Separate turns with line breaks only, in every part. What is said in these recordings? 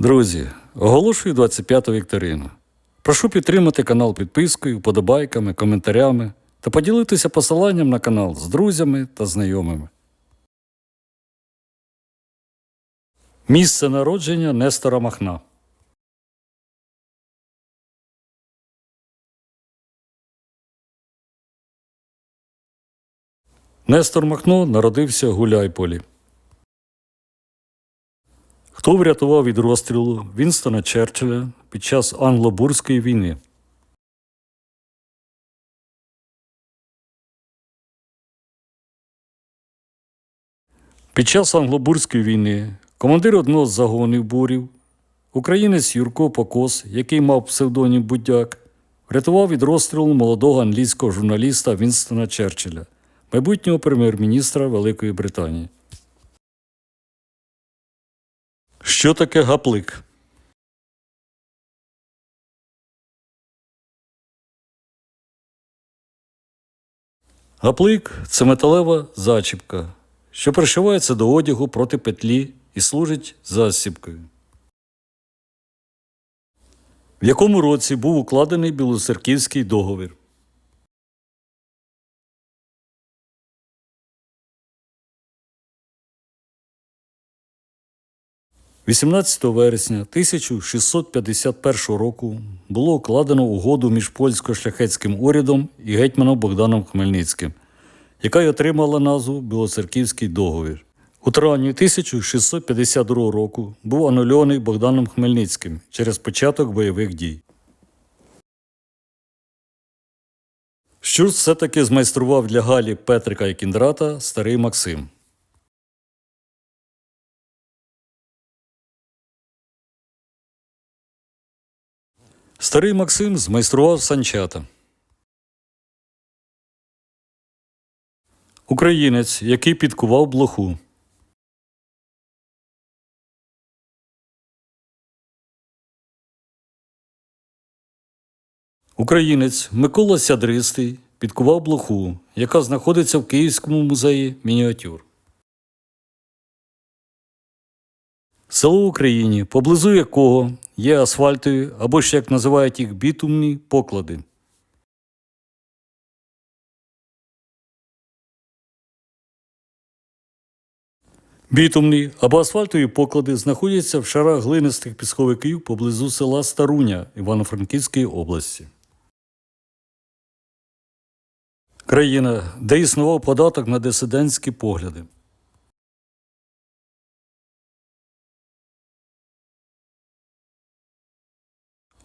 Друзі, оголошую 25-ту вікторину. Прошу підтримати канал підпискою, вподобайками, коментарями та поділитися посиланням на канал з друзями та знайомими. Місце народження Нестора Махна. Нестор Махно народився в Гуляйполі. Хто врятував від розстрілу Вінстона Черчилля під час англо-бурської війни? Під час англо-бурської війни командир одного з загонів бурів, українець Юрко Покос, який мав псевдонім Будяк, врятував від розстрілу молодого англійського журналіста Вінстона Черчилля, майбутнього прем'єр-міністра Великої Британії. Що таке гаплик? Гаплик це металева зачіпка, що пришивається до одягу проти петлі і служить засібкою. В якому році був укладений Білоцерківський договір? 18 вересня 1651 року було укладено угоду між польсько-шляхетським урядом і гетьманом Богданом Хмельницьким, яка й отримала назву Білоцерківський договір. У травні 1652 року був анульований Богданом Хмельницьким через початок бойових дій. Що все-таки змайстрував для Галі Петрика і Кіндрата старий Максим? Старий Максим змайстрував санчата. Українець, який підкував блоху. Українець Микола Сядристий підкував блоху, яка знаходиться в Київському музеї мініатюр. Село в Україні, поблизу якого є асфальтові або ж як називають їх бітумні поклади. Бітумні або асфальтові поклади знаходяться в шарах глинистих пісковиків поблизу села Старуня Івано-Франківської області. Країна, де існував податок на дисидентські погляди.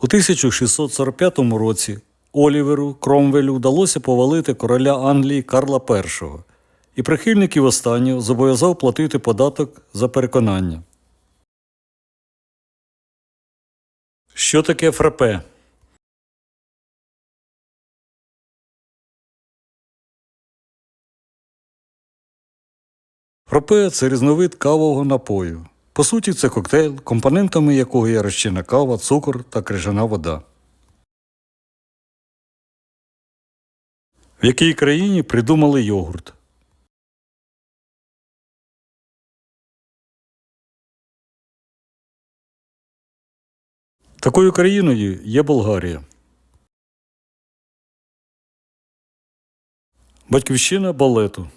У 1645 році Оліверу Кромвелю вдалося повалити короля Англії Карла І, і прихильників останнього зобов'язав платити податок за переконання. Що таке фрапе? Фрапе – це різновид кавового напою. По суті, це коктейль, компонентами якого є розчинна кава, цукор та крижана вода. В якій країні придумали йогурт? Такою країною є Болгарія. Батьківщина балету.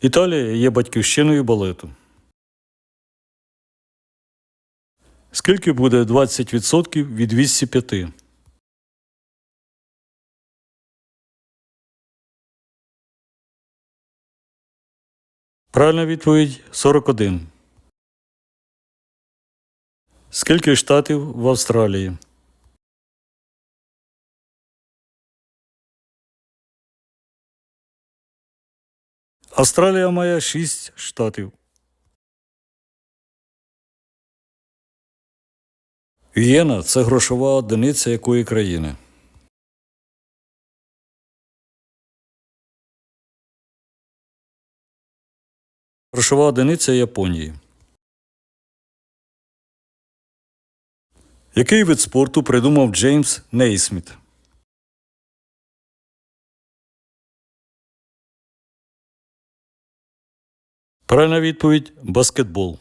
Італія є батьківщиною балету. Скільки буде 20% від 205? Правильна відповідь 41. Скільки штатів в Австралії? Австралія має 6 штатів. Вієна це грошова одиниця якої країни? Грошова одиниця Японії. Який вид спорту придумав Джеймс Нейсміт? Правильна відповідь баскетбол.